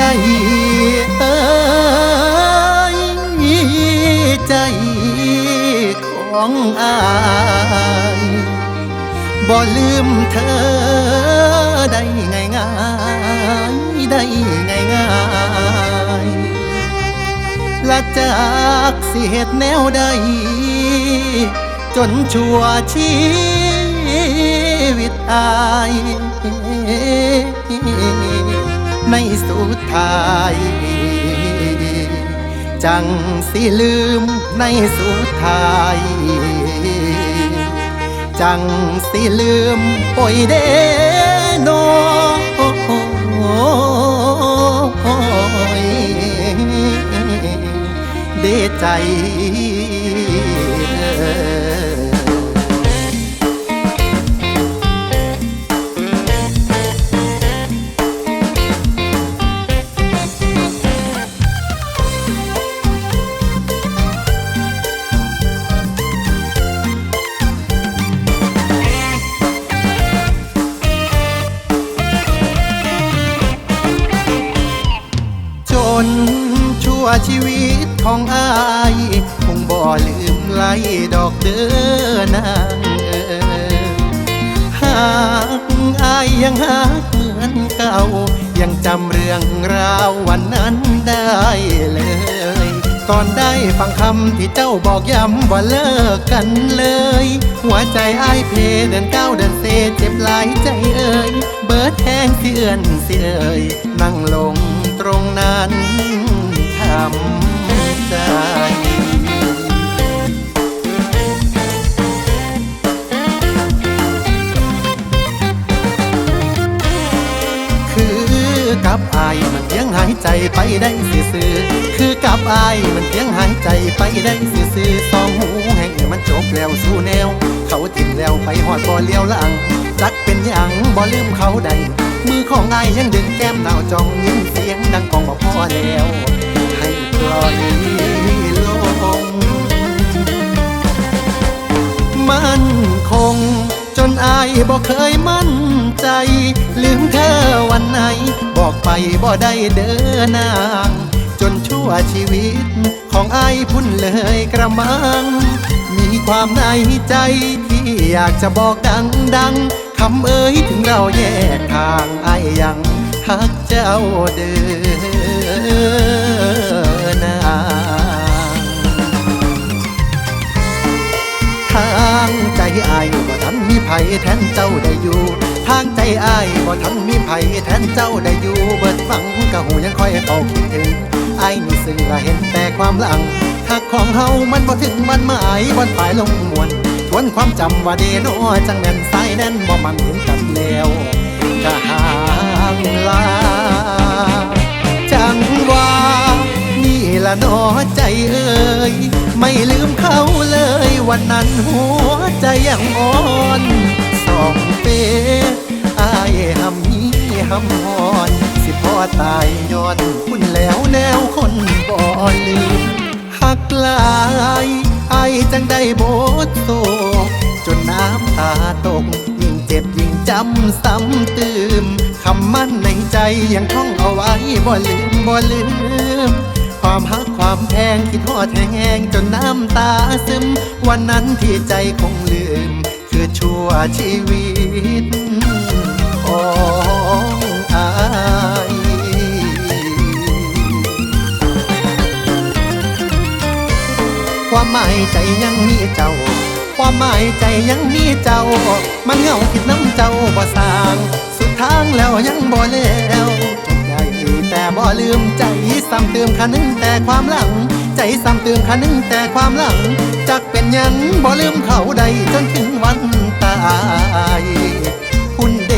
ใจเอ้ใจของอายบ่ลืมเธอได้ง่ายๆได้ง่ายง่ายและจากเสิเหตุแนวใด จนชั่วชีวิตอาย ในสุดท้าย จังสิลืมในสุดท้าย จังสิลืมปอยเดโนเดใจ นชั่วชีวิตของอายคงบ่ลืมไล่ดอกเด้อนางเอ๋ยหากอายยังหักเหมือนเก่า ยังจำเรื่องราววันนั้นได้เลย ตอนได้ฟังคำที่เจ้าบอกย้ำว่าเลิกกันเลย หัวใจอายเพเดินก้าวเดินเซเจ็บหลายใจเอ่ยเบิดแห้งเสียนเสียเอ่ยนั่งลง รงนั้นทำใจคือกับอายมันเพียงหายใจไปได้ซื่อคือกับอายมันเพียงหายใจไปได้ซื่อสองหูแห่งมันจบแล้วสู่แนว เขาทิ้งแล้วไปหอดบ่เลี้ยวหลังจักเป็นหยังบ่ลืมเขาใด มือของไอายยังดึงแก้มหนาวจ้องยินเสียงดังกองบ่พอแล้ว ให้ปล่อยลงมั่นคง จนอายบอกเคยมั่นใจ ลืมเธอวันไหน บอกไปบ่ได้เดินนาง จนชั่วชีวิต ของไอายพุ่นเลยกระมัง มีความในใจที่อยากจะบอกดังดัง คำเอ่ยถึงเราแยกทางไอายยังหักเจ้าเดินนาทางใจอายบ่ทันมีไผแทนเจ้าได้อยู่ ทางใจอายบ่ทันมีไผแทนเจ้าได้อยู่ เบิดฟังกะหูยังคอยเข้าคิดถึงอายนี่ซึ่งละเห็นแต่ความหลังหักของเฮามันบ่ถึงมันหมายวันปลายลงมวน ทวนความจำว่าเดโนจังแม่นสายแน่นบ่มันเห็นกันแล้วกะห่างลา จังว่านี่ละนอใจเอ่ยไม่ลืมเขาเลยวันนั้นหัวใจยังอ่อนสองเปอายหำนี้หำหอน สิพ่อตายย้อนคุณแล้วแนวคนบ่ลืมหักลาย ไอจังได้บทโศกจนน้ำตาตก ยิ่งเจ็บยิ่งจำซ้ำตืมคำมั่นในใจยังท่องเอาไว้บ่ลืมบ่ลืม ความฮักความแพงที่ทอดแห้งจนน้ำตาซึม วันนั้นที่ใจคงลืม คือชั่วชีวิตขอ ความหมายใจยังมีเจ้า ความหมายใจยังมีเจ้า มันเหงาคิดน้ำเจ้าบ่สาง สุดทางแล้วยังบ่แล้วใจแต่บ่ลืมใจซ้ำเติมคันนึงแต่ความหลัง ใจซ้ำเติมคันนึงแต่ความหลัง จักเป็นยังบ่ลืมเขาใดจนถึงวันตายคุณเด